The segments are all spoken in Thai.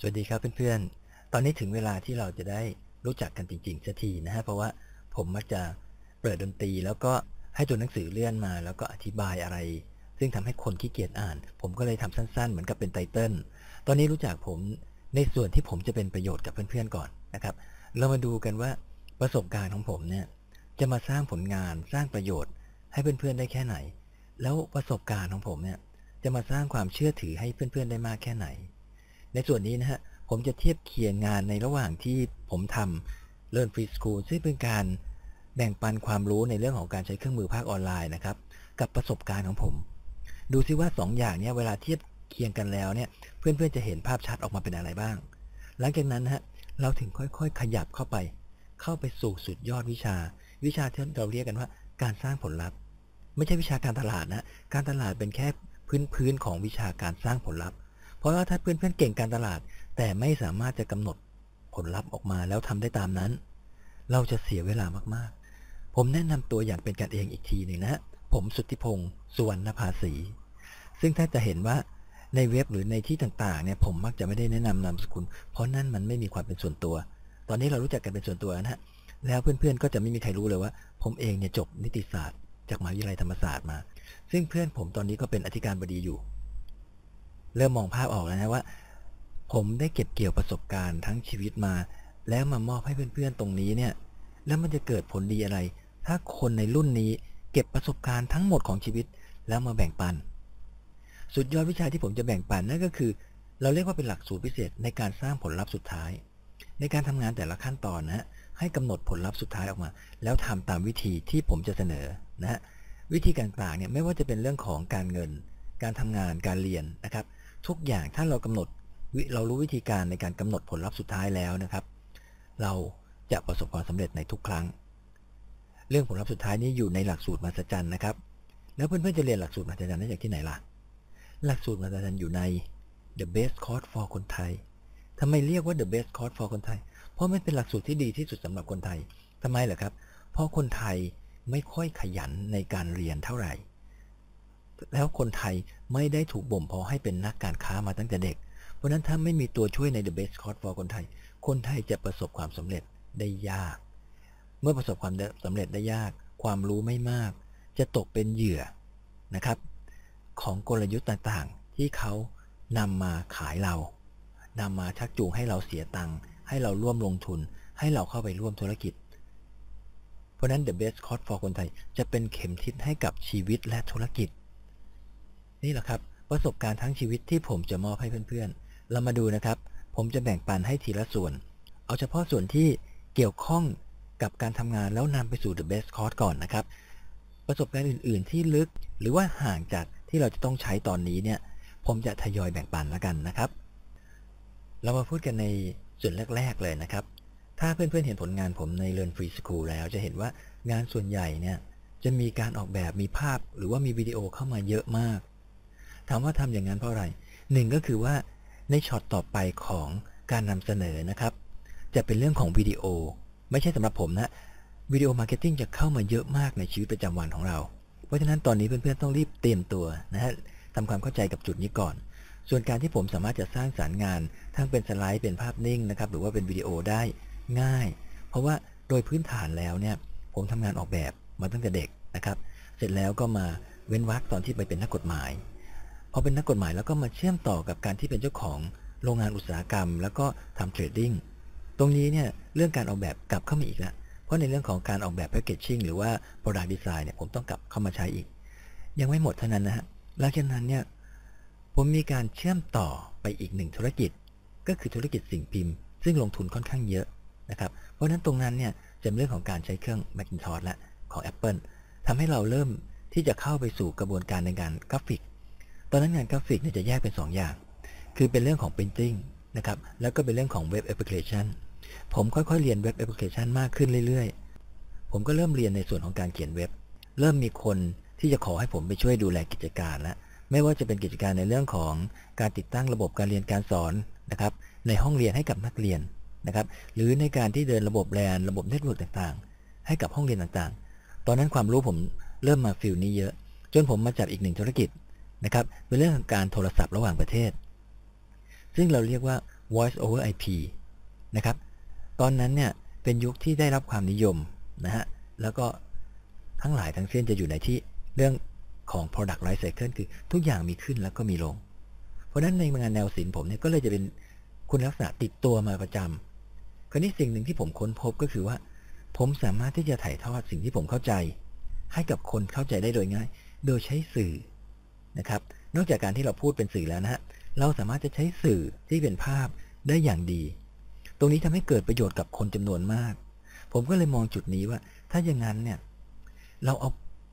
สวัสดีครับเพื่อนๆ ตอนนี้ถึงเวลาที่เราจะได้รู้จักกันจริงๆสักทีนะฮะ เพราะว่าผมมักจะเปิดดนตรี แล้วก็ให้ตัวหนังสือเลื่อนมา แล้วก็อธิบายอะไร ซึ่งทำให้คนขี้เกียจอ่าน ผมก็เลยทำสั้นๆ เหมือนกับเป็นไตเติล ตอนนี้รู้จักผมในส่วนที่ผมจะเป็นประโยชน์กับเพื่อนๆก่อนนะครับ เรามาดูกันว่าประสบการณ์ของผมเนี่ยจะมาสร้างผลงานสร้างประโยชน์ ให้เพื่อนๆได้แค่ไหน แล้วประสบการณ์ของผมเนี่ยจะมาสร้างความเชื่อถือให้เพื่อนๆได้มากแค่ไหน ในส่วนนี้นะฮะผมจะเทียบเคียงงานในระหว่างที่ผมทำ Learn Free School ซึ่งเป็นการแบ่งปันความรู้ในเรื่องของการใช้เครื่องมือภาคออนไลน์นะครับ กับประสบการณ์ของผม ดูซิว่า 2ออย่างเนี้เวลาเทียบเคียงกันแล้วเนี่ยเพื่อนๆจะเห็นภาพชัดออกมาเป็นอะไรบ้าง หลังจากนั้นนะฮะเราถึงค่อยๆ ขยับเข้าไป เข้าไปสู่สุดยอดวิชา วิชาที่เราเรียกกันว่า การสร้างผลลัพธ์ ไม่ใช่วิชาการตลาดนะการตลาดเป็นแค่พื้นๆของวิชาการสร้างผลลัพธ์ เพราะว่าถ้าเพื่อนๆเก่งการตลาด แต่ไม่สามารถจะกำหนดผลลัพธ์ออกมาแล้วทำได้ตามนั้น เราจะเสียเวลามากๆ ผมแนะนำตัวอย่างเป็นกันเองอีกทีหนึ่งนะ ผมสุทธิพงศ์สุวรรณภาษีซึ่งถ้าจะเห็นว่าในเว็บหรือในที่ต่างๆเนี่ยผมมักจะไม่ได้แนะนำนามสกุล เพราะนั่นมันไม่มีความเป็นส่วนตัว ตอนนี้เรารู้จักกันเป็นส่วนตัวนะฮะแล้วเพื่อนๆก็จะไม่มีใครรู้เลยว่า ผมเองเนี่ยจบนิติศาสตร์ จากมหาวิทยาลัยธรรมศาสตร์มา ซึ่งเพื่อนผมตอนนี้ก็เป็นอธิการบดีอยู่ เริ่มมองภาพออกแล้วนะว่า ผมได้เก็บเกี่ยวประสบการณ์ทั้งชีวิตมา แล้วมามอบให้เพื่อนๆตรงนี้เนี่ย แล้วมันจะเกิดผลดีอะไร ถ้าคนในรุ่นนี้เก็บประสบการณ์ทั้งหมดของชีวิต แล้วมาแบ่งปัน สุดยอดวิชาที่ผมจะแบ่งปันนั่นก็คือ เราเรียกว่าเป็นหลักสูตรพิเศษในการสร้างผลลัพธ์สุดท้าย ในการทำงานแต่ละขั้นตอนนะฮะให้กำหนดผลลัพธ์สุดท้ายออกมา แล้วทำตามวิธีที่ผมจะเสนอนะฮะวิธีการต่างๆเนี่ยไม่ว่าจะเป็นเรื่องของการเงิน การทำงานการเรียนนะครับ ทุกอย่างถ้าเรากำหนดเรารู้วิธีการในการกำหนดผลลัพธ์สุดท้ายแล้วนะครับ เราจะประสบความสำเร็จในทุกครั้ง เรื่องผลลัพธ์สุดท้ายนี้อยู่ในหลักสูตรมหัศจรรย์นะครับ แล้วเพื่อนๆจะเรียนหลักสูตรมหัศจรรย์ได้จากที่ไหนล่ะ หลักสูตรมหัศจรรย์อยู่ใน The Best Course for คนไทยทำไมเรียกว่า The Best Course for คนไทย เพราะมันเป็นหลักสูตรที่ดีที่สุดสำหรับคนไทยทำไมเหรอครับ เพราะคนไทยไม่ค่อยขยันในการเรียนเท่าไหร่ แล้วคนไทยไม่ได้ถูกบ่มเพาะให้เป็นนักการค้ามาตั้งแต่เด็ก เพราะนั้นถ้าไม่มีตัวช่วยใน The Best Course for คนไทย คนไทยจะประสบความสำเร็จได้ยาก เมื่อประสบความสำเร็จได้ยาก ความรู้ไม่มาก จะตกเป็นเหยื่อนะครับ ของกลยุทธ์ต่างๆ ที่เขานำมาขายเรานำมาชักจูงให้เราเสียตังค์ให้เราร่วมลงทุน ให้เราเข้าไปร่วมธุรกิจ เพราะนั้น The Best Course for คนไทยจะเป็นเข็มทิศให้กับชีวิตและธุรกิจ นี่แหละครับประสบการณ์ทั้งชีวิตที่ผมจะมอบให้เพื่อนๆ เรามาดูนะครับ ผมจะแบ่งปันให้ทีละส่วน เอาเฉพาะส่วนที่เกี่ยวข้องกับการทำงานแล้วนำไปสู่ The Best Course ก่อนนะครับ ประสบการณ์อื่นๆ ที่ลึกหรือว่าห่างจากที่เราจะต้องใช้ตอนนี้เนี่ย ผมจะทยอยแบ่งปันแล้วกันนะครับ เรามาพูดกันในส่วนแรก ๆ เลยนะครับ ถ้าเพื่อนๆ เห็นผลงานผมใน Learn Free School แล้วจะเห็นว่างานส่วนใหญ่เนี่ยจะมีการออกแบบมีภาพหรือว่ามีวิดีโอเข้ามาเยอะมาก ถามว่าทำอย่างนั้นเพราะอะไรหนึ่งก็คือว่าในช็อตต่อไปของการนำเสนอนะครับ จะเป็นเรื่องของวิดีโอ ไม่ใช่สำหรับผมนะวิดีโอมาร์เก็ตติ้งจะเข้ามาเยอะมากในชีวิตประจำวันของเรา เพราะฉะนั้นตอนนี้เพื่อนๆต้องรีบเตรียมตัวนะฮะทำความเข้าใจกับจุดนี้ก่อน ส่วนการที่ผมสามารถจะสร้างสารรค์งาน ทั้งเป็นสไลด์เป็นภาพนิ่งนะครับหรือว่าเป็นวิดีโอได้ง่าย เพราะว่าโดยพื้นฐานแล้วเนี่ยผมทำงานออกแบบมาตั้งแต่เด็กนะครับ เสร็จแล้วก็มาเว้นวรรคตอนที่ไปเป็นนักกฎหมาย อเป็นนักกฎหมายแล้วก็มาเชื่อมต่อกับการที่เป็นเจ้าของโรงงานอุตสาหกรรม แล้วก็ทำเทรดดิ้งตรงนี้เนี่ยเรื่องการออกแบบกลับเข้ามาอีกแล้วเพราะในเรื่องของการออกแบบแพคเกจชิ่งหรือว่า Product Design เนี่ยผมต้องกลับเข้ามาใช้อีก ยังไม่หมดเท่านั้นนะฮะหลังจากนั้นเนี่ยผมมีการเชื่อมต่อไปอีกหนึ่งธุรกิจ ก็คือธุรกิจสิ่งพิมพ์ ซึ่งลงทุนค่อนข้างเยอะนะครับเพราะฉะนั้นตรงนั้นเนี่ยจะเป็นเรื่องของการใช้เครื่อง Macintosh และของ Apple ทำให้เราเริ่มที่จะเข้าไปสู่กระบวนการในการกราฟิก ตอนนั้นงานกราฟิกเนี่ยจะแยกเป็น 2 อย่าง คือเป็นเรื่องของ Printing นะครับแล้วก็เป็นเรื่องของ Web Application ผมค่อยๆเรียน Web Application มากขึ้นเรื่อยๆ ผมก็เริ่มเรียนในส่วนของการเขียนเว็บ เริ่มมีคนที่จะขอให้ผมไปช่วยดูแลกิจการแล้วไม่ว่าจะเป็นกิจการในเรื่องของการติดตั้งระบบการเรียนการสอนนะครับในห้องเรียนให้กับนักเรียนนะครับหรือในการที่เดินระบบแลนระบบเน็ตเวิร์กต่างๆ ให้กับห้องเรียนต่างๆ ตอนนั้นความรู้ผมเริ่มมาฟิลนี้เยอะ จนผมมาจับอีกหนึ่งธุรกิจ นะครับ เป็นเรื่องของการโทรศัพท์ระหว่างประเทศ ซึ่งเราเรียกว่า voice over IP นะครับ ตอนนั้นเนี่ยเป็นยุคที่ได้รับความนิยมนะฮะ แล้วก็ทั้งหลายทั้งสิ้นจะอยู่ในที่เรื่องของ product life cycle คือทุกอย่างมีขึ้นแล้วก็มีลง เพราะฉะนั้นในงานแนวศิลป์ผมเนี่ยก็เลยจะเป็นคุณลักษณะติดตัวมาประจำคราวนี้สิ่งหนึ่งที่ผมค้นพบก็คือว่า ผมสามารถที่จะถ่ายทอดสิ่งที่ผมเข้าใจ ให้กับคนเข้าใจได้โดยง่าย โดยใช้สื่อ นะครับ นอกจากการที่เราพูดเป็นสื่อแล้วนะฮะ เราสามารถจะใช้สื่อที่เป็นภาพได้อย่างดี ตรงนี้ทำให้เกิดประโยชน์กับคนจำนวนมาก ผมก็เลยมองจุดนี้ว่า ถ้าอย่างนั้นเนี่ย เราเอา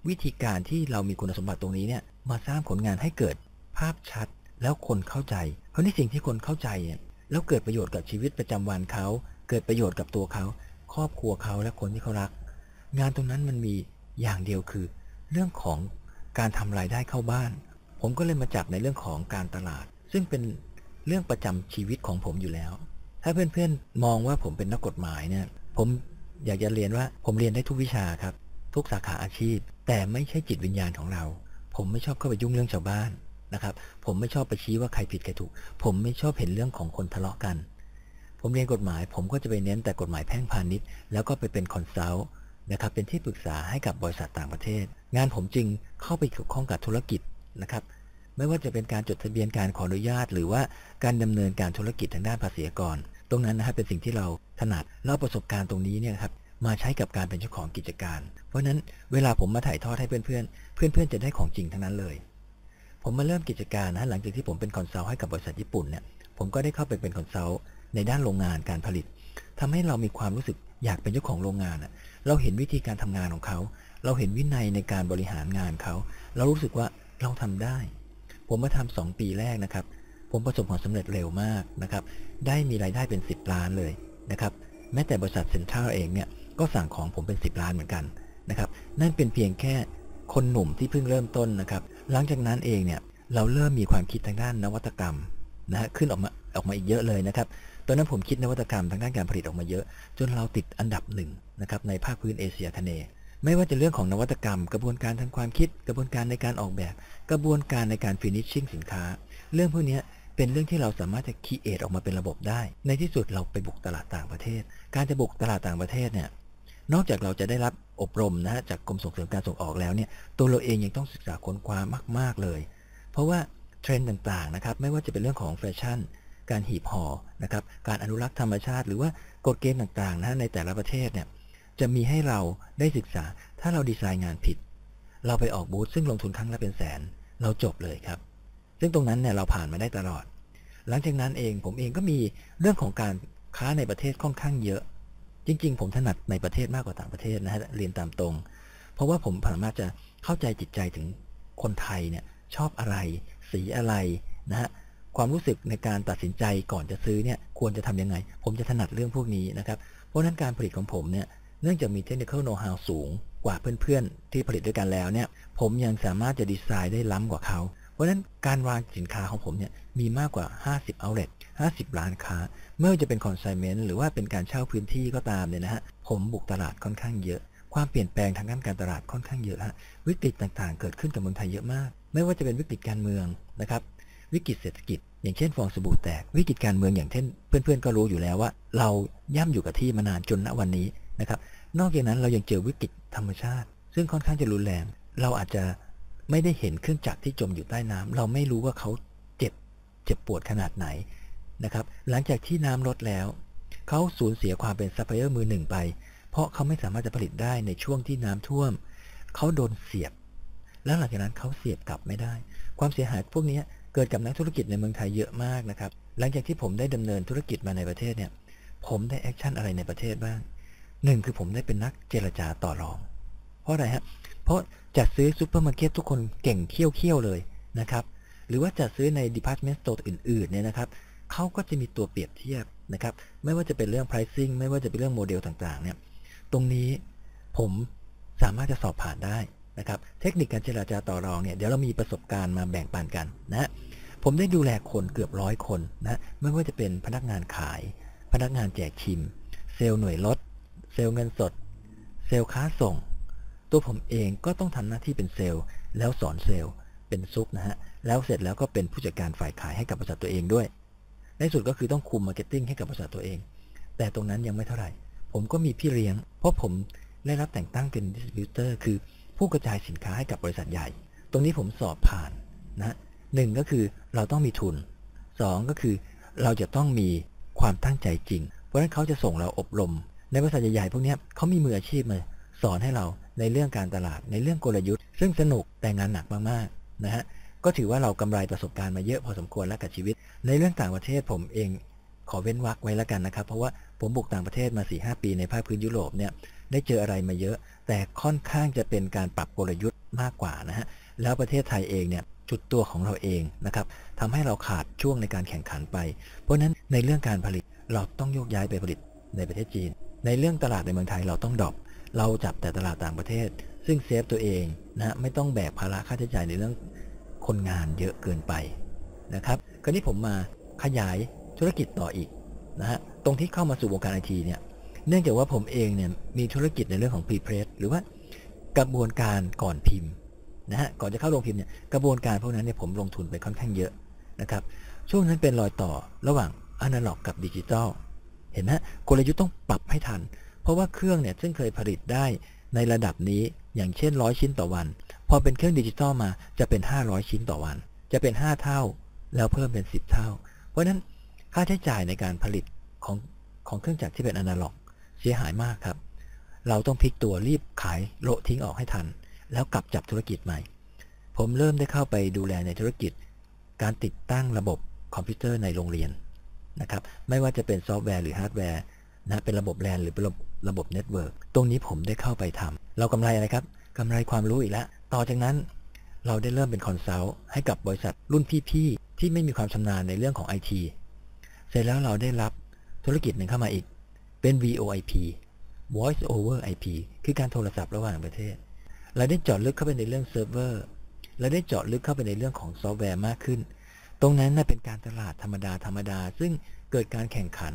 วิธีการที่เรามีคุณสมบัติตรงนี้เนี่ย มาสร้างผลงานให้เกิดภาพชัดแล้วคนเข้าใจ เพราะนี่สิ่งที่คนเข้าใจเนี่ยแล้วเกิดประโยชน์กับชีวิตประจำวันเขา เกิดประโยชน์กับตัวเขา ครอบครัวเขาและคนที่เขารัก งานตรงนั้นมันมีอย่างเดียวคือ เรื่องของ การทำรายได้เข้าบ้าน ผมก็เลยมาจับในเรื่องของการตลาด ซึ่งเป็นเรื่องประจำชีวิตของผมอยู่แล้ว ถ้าเพื่อนๆมองว่าผมเป็นนักกฎหมายเนี่ยผมอยากจะเรียนว่าผมเรียนได้ทุกวิชาครับ ทุกสาขาอาชีพ แต่ไม่ใช่จิตวิญญาณของเรา ผมไม่ชอบเข้าไปยุ่งเรื่องชาวบ้านนะครับ ผมไม่ชอบไปชี้ว่าใครผิดใครถูก ผมไม่ชอบเห็นเรื่องของคนทะเลาะกัน ผมเรียนกฎหมาย ผมก็จะไปเน้นแต่กฎหมายแพ่งพาณิชย์แล้วก็ไปเป็นคอนซัลท์ นะครับเป็นที่ปรึกษาให้กับบริษัทต่างประเทศ งานผมจึงเข้าไปเกี่ยวข้องกับธุรกิจนะครับไม่ว่าจะเป็นการจดทะเบียนการขออนุญาต หรือว่าการดำเนินการธุรกิจทางด้านภาษีกร ตรงนั้นนะครับเป็นสิ่งที่เราถนัดเล่าประสบการณ์ตรงนี้เนี่ยครับมาใช้กับการเป็นเจ้าของกิจการ เพราะฉะนั้นเวลาผมมาถ่ายทอดให้เพื่อนๆ เพื่อนๆ จะได้ของจริงทั้งนั้นเลย ผมมาเริ่มกิจการนะหลังจากที่ผมเป็นคอนซัลท์ให้กับบริษัทญี่ปุ่นเนี่ยผมก็ได้เข้าไปเป็นคอนซัลท์ในด้านโรงงานการผลิตทำให้เรามีความรู้สึก อยากเป็นเจ้าของโรงงานอะเราเห็นวิธีการทำงานของเขา เราเห็นวินัยในการบริหารงานเขา เรารู้สึกว่าเราทำได้ ผมมาทำสองปีแรกนะครับ ผมประสบความสำเร็จเร็วมากนะครับ ได้มีรายได้เป็น 10 ล้านเลยนะครับ แม้แต่บริษัทเซ็นทรัลเองเนี่ยก็สั่งของผมเป็น 10 ล้านเหมือนกันนะครับ นั่นเป็นเพียงแค่คนหนุ่มที่เพิ่งเริ่มต้นนะครับ หลังจากนั้นเองเนี่ยเราเริ่มมีความคิดทางด้านนวัตกรรมนะฮะขึ้นออกมาออกมาอีกเยอะเลยนะครับ ตอนนั้นผมคิดนวัตกรรมทางด้านการผลิตออกมาเยอะ จนเราติดอันดับหนึ่งนะครับในภาคพื้นเอเชียทะเนไม่ว่าจะเรื่องของนวัตกรรม กระบวนการทางความคิด กระบวนการในการออกแบบ กระบวนการในการฟินิชชิ่งสินค้า เรื่องพวกนี้เป็นเรื่องที่เราสามารถจะคีเอทออกมาเป็นระบบได้ ในที่สุดเราไปบุกตลาดต่างประเทศ การจะบุกตลาดต่างประเทศเนี่ยนอกจากเราจะได้รับอบรมนะฮะจากกรมส่งเสริมการส่งออกแล้วเนี่ยตัวเราเองยังต้องศึกษาค้นคว้ามาก ๆเลย เพราะว่าเทรนด์ต่างๆนะครับไม่ว่าจะเป็นเรื่องของแฟชั่น การหีบห่อนะครับการอนุรักษ์ธรรมชาติ หรือว่ากฎเกณฑ์ต่างๆนะในแต่ละประเทศเนี่ยจะมีให้เราได้ศึกษา ถ้าเราดีไซน์งานผิด เราไปออกบูธซึ่งลงทุนครั้งละเป็นแสน เราจบเลยครับ ซึ่งตรงนั้นเนี่ยเราผ่านมาได้ตลอด หลังจากนั้นเองผมเองก็มีเรื่องของการค้าในประเทศค่อนข้างเยอะ จริง ๆ ผมถนัดในประเทศมากกว่าต่างประเทศนะฮะเรียนตามตรง เพราะว่าผมสามารถจะเข้าใจจิตใจถึงคนไทยเนี่ยชอบอะไร สีอะไรนะฮะ ความรู้สึกในการตัดสินใจก่อนจะซื้อเนี่ยควรจะทำยังไง ผมจะถนัดเรื่องพวกนี้นะครับ เพราะนั้นการผลิตของผมเนี่ยเนื่องจากมีเทคนิคโน้ตฮาวสูงกว่าเพื่อนๆ ที่ผลิตด้วยกันแล้วเนี่ยผมยังสามารถจะดีไซน์ได้ล้ำกว่าเขา เพราะนั้นการวางสินค้าของผมเนี่ยมีมากกว่า 50 outlet 50ร้านค้าไม่ว่าจะเป็น consignment หรือว่าเป็นการเช่าพื้นที่ก็ตามเนี่ยนะฮะผมบุกตลาดค่อนข้างเยอะ ความเปลี่ยนแปลงทางด้านการตลาดค่อนข้างเยอะฮะวิกฤตต่างๆ เกิดขึ้นกับเมืองไทยเยอะมาก ไม่ว่าจะเป็นวิกฤตการเมืองนะครับ วิกฤตเศรษฐกิจ อย่างเช่นฟองสบู่แตก วิกฤตการเมืองอย่างเช่น เพื่อนๆก็รู้อยู่แล้วว่า เราย่ำอยู่กับที่มานานจนณวันนี้นะครับ นอกจากนั้นเรายังเจอวิกฤตธรรมชาติ ซึ่งค่อนข้างจะรุนแรง เราอาจจะไม่ได้เห็นเครื่องจักรที่จมอยู่ใต้น้ำเราไม่รู้ว่าเขาเจ็บเจ็บปวดขนาดไหนนะครับ หลังจากที่น้ำลดแล้ว เขาสูญเสียความเป็นซัพพลายเออร์มือหนึ่งไป เพราะเขาไม่สามารถจะผลิตได้ในช่วงที่น้ำท่วม เขาโดนเสียบ แล้วหลังจากนั้นเขาเสียบกลับไม่ได้ ความเสียหายพวกนี้ เกิดกับนักธุรกิจในเมืองไทยเยอะมากนะครับ หลังจากที่ผมได้ดำเนินธุรกิจมาในประเทศเนี่ย ผมได้แอคชั่นอะไรในประเทศบ้างหนึ่งคือผมได้เป็นนักเจรจาต่อรอง เพราะอะไรฮะ เพราะจัดซื้อซูเปอร์มาร์เก็ตทุกคนเก่งเคี่ยวเคี่ยวเลยนะครับ หรือว่าจัดซื้อใน department store อื่นๆเนี่ยนะครับเขาก็จะมีตัวเปรียบเทียบนะครับ ไม่ว่าจะเป็นเรื่อง pricing ไม่ว่าจะเป็นเรื่องโมเดลต่างๆ เนี่ย ตรงนี้ผมสามารถจะสอบผ่านได้นะครับ เทคนิคการเจรจาต่อรองเนี่ย เดี๋ยวเรามีประสบการณ์มาแบ่งปันกันนะ ผมได้ดูแลคนเกือบร้อยคนนะไม่ว่าจะเป็นพนักงานขาย พนักงานแจกชิม เซลล์หน่วยลด เซลล์เงินสด เซลล์ค้าส่ง ตัวผมเองก็ต้องทำหน้าที่เป็นเซลล์ แล้วสอนเซลล์ เป็นซุปนะฮะแล้วเสร็จแล้วก็เป็นผู้จัดการฝ่ายขายให้กับบริษัทตัวเองด้วย ในสุดก็คือต้องคุมมาร์เก็ตติ้งให้กับบริษัทตัวเอง แต่ตรงนั้นยังไม่เท่าไหร่ ผมก็มีพี่เลี้ยง เพราะผมได้รับแต่งตั้งเป็นดิสติบิวเตอร์คือผู้กระจายสินค้าให้กับบริษัทใหญ่ ตรงนี้ผมสอบผ่านนะหนึ่งก็คือ เราต้องมีทุนสองก็คือเราจะต้องมีความตั้งใจจริง เพราะฉะนั้นเขาจะส่งเราอบรม ในบริษัทใหญ่ๆพวกนี้เขามีมืออาชีพมาสอนให้เราในเรื่องการตลาดในเรื่องกลยุทธ์ ซึ่งสนุกแต่งานหนักมากๆนะฮะก็ถือว่าเรากำไรประสบการณ์มาเยอะพอสมควรแล้วกับชีวิต ในเรื่องต่างประเทศผมเองขอเว้นวรรคไว้แล้วกันนะครับ เพราะว่าผมบุกต่างประเทศมา 4-5 ปีในภาคพื้นยุโรปเนี่ยได้เจออะไรมาเยอะ แต่ค่อนข้างจะเป็นการปรับกลยุทธ์มากกว่านะฮะแล้วประเทศไทยเองเนี่ย จุดตัวของเราเองนะครับทำให้เราขาดช่วงในการแข่งขันไป เพราะฉะนั้นในเรื่องการผลิตเราต้องโยกย้ายไปผลิตในประเทศจีน ในเรื่องตลาดในเมืองไทยเราต้องดรอปเราจับแต่ตลาดต่างประเทศ ซึ่งเซฟตัวเองนะไม่ต้องแบกภาระค่าใช้จ่ายในเรื่องคนงานเยอะเกินไปนะครับคราวนี้ผมมาขยายธุรกิจต่ออีกนะฮะตรงที่เข้ามาสู่วงการไอทีเนี่ยเนื่องจากว่าผมเองเนี่ยมีธุรกิจในเรื่องของพรีเพรสหรือว่ากระบวนการก่อนพิมพ์ นะฮะก่อนจะเข้าโรงพิมพ์เนี่ยกระบวนการพวกนั้นเนี่ยผมลงทุนไปค่อนข้างเยอะนะครับช่วงนั้นเป็นรอยต่อระหว่างอนาล็อกกับดิจิตอลเห็นไหมกลยุทธ์ต้องปรับให้ทัน เพราะว่าเครื่องเนี่ยซึ่งเคยผลิตได้ในระดับนี้อย่างเช่นร้อยชิ้นต่อวัน พอเป็นเครื่องดิจิตอลมาจะเป็น 500 ชิ้นต่อวัน จะเป็น 5 เท่า แล้วเพิ่มเป็น 10 เท่า เพราะฉะนั้นค่าใช้จ่ายในการผลิตของของเครื่องจักรที่เป็นอนาล็อก เสียหายมากครับ เราต้องพลิกตัวรีบขายโละทิ้งออกให้ทัน แล้วกลับจับธุรกิจใหม่ ผมเริ่มได้เข้าไปดูแลในธุรกิจ การติดตั้งระบบคอมพิวเตอร์ในโรงเรียนนะครับ ไม่ว่าจะเป็นซอฟต์แวร์หรือฮาร์ดแวร์นะเป็นระบบแลนหรือเป็นระบบเน็ตเวิร์กตรงนี้ผมได้เข้าไปทำเรากำไรอะไรครับกำไรความรู้อีกแล้วต่อจากนั้นเราได้เริ่มเป็นคอนซัลท์ให้กับบริษัทรุ่นพี่ๆที่ไม่มีความชำนาญในเรื่องของไอทีเสร็จแล้วเราได้รับธุรกิจหนึ่งเข้ามาอีก เป็น VoIP Voice over IP คือการโทรศัพท์ระหว่างประเทศ เราได้เจาะลึกเข้าไปในเรื่องเซิร์ฟเวอร์เราได้เจาะลึกเข้าไปในเรื่องของซอฟต์แวร์มากขึ้น ตรงนั้นน่าเป็นการตลาดธรรมดาธรรมดา ซึ่งเกิดการแข่งขัน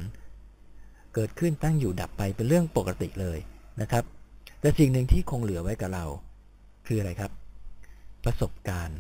เกิดขึ้นตั้งอยู่ดับไปเป็นเรื่องปกติเลยนะครับ แต่สิ่งหนึ่งที่คงเหลือไว้กับเรา คืออะไรครับ ประสบการณ์